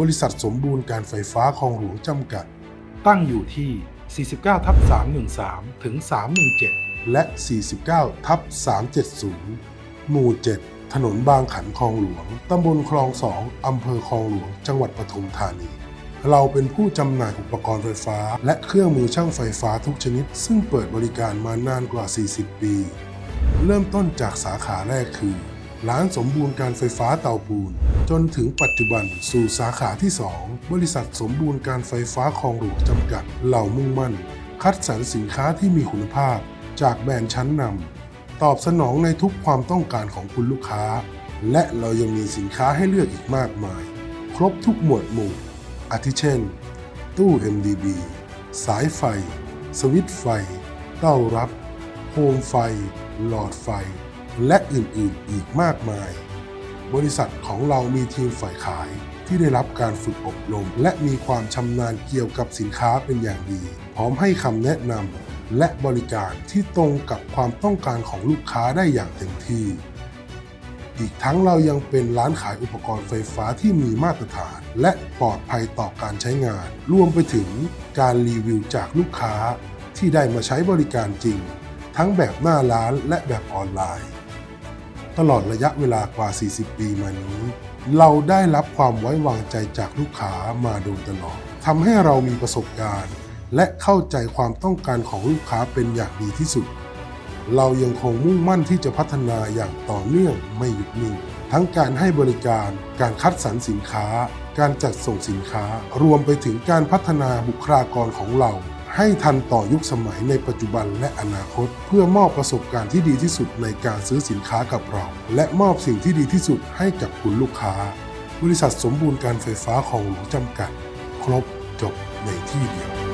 บริษัทสมบูรณ์การไฟฟ้าคลองหลวงจำกัด ตั้งอยู่ที่ 49 ทับ 313 ถึง 317 และ 49 ทับ 370 หมู่ 7 ถนนบางขันคลองหลวง ตำบลคลองสองอำเภอคลองหลวง จังหวัดปทุมธานี เราเป็นผู้จำหน่ายอุปกรณ์ไฟฟ้า และเครื่องมือช่างไฟฟ้าทุกชนิด ซึ่งเปิดบริการมานานกว่า 40 ปี เริ่มต้นจากสาขาแรกคือ ร้านสมบูรณ์การไฟฟ้าเตาปูน จนถึงปัจจุบันสู่สาขาที่ 2 บริษัทสมบูรณ์การไฟฟ้าคลองหลวงจำกัด เหล่ามุ่งมั่น คัดสรรสินค้าที่มีคุณภาพ จากแบรนด์ชั้นนำตอบสนองในทุกความต้องการของคุณลูกค้า และเรายังมีสินค้าให้เลือกอีกมากมาย ครบทุกหมวดหมู่ อาทิเช่น ตู้ MDB สายไฟ สวิตช์ไฟ เต้ารับ โคมไฟ หลอดไฟ และอื่นๆ อีกมากมาย บริษัทของเรามีทีมฝ่ายขาย ที่ได้รับการฝึกอบรม และมีความชำนาญเกี่ยวกับสินค้าเป็นอย่างดี พร้อมให้คำแนะนำและบริการที่ตรงกับความต้องการของลูกค้าได้อย่างเต็มที่ อีกทั้งเรายังเป็นร้านขายอุปกรณ์ไฟฟ้าที่มีมาตรฐาน และปลอดภัยต่อการใช้งาน รวมไปถึงการรีวิวจากลูกค้าที่ได้มาใช้บริการจริง ทั้งแบบหน้าร้านและแบบออนไลน์ ตลอดระยะเวลากว่า 40 ปีมานี้ เราได้รับความไว้วางใจจากลูกค้ามาโดยตลอดทำให้เรามีประสบการณ์ และเข้าใจความต้องการของลูกค้าเป็นอย่างดีที่สุด เรายังคงมุ่งมั่นที่จะพัฒนาอย่างต่อเนื่องไม่หยุดนิ่งทั้งการให้บริการ การคัดสรรสินค้า การจัดส่งสินค้า รวมไปถึงการพัฒนาบุคลากรของเรา ให้ทันต่อยุคสมัยในปัจจุบันและอนาคต เพื่อมอบประสบการณ์ที่ดีที่สุดในการซื้อสินค้ากับเรา และมอบสิ่งที่ดีที่สุดให้กับคุณลูกค้า บริษัทสมบูรณ์การไฟฟ้าของหลวงจำกัด ครบจบในที่เดียว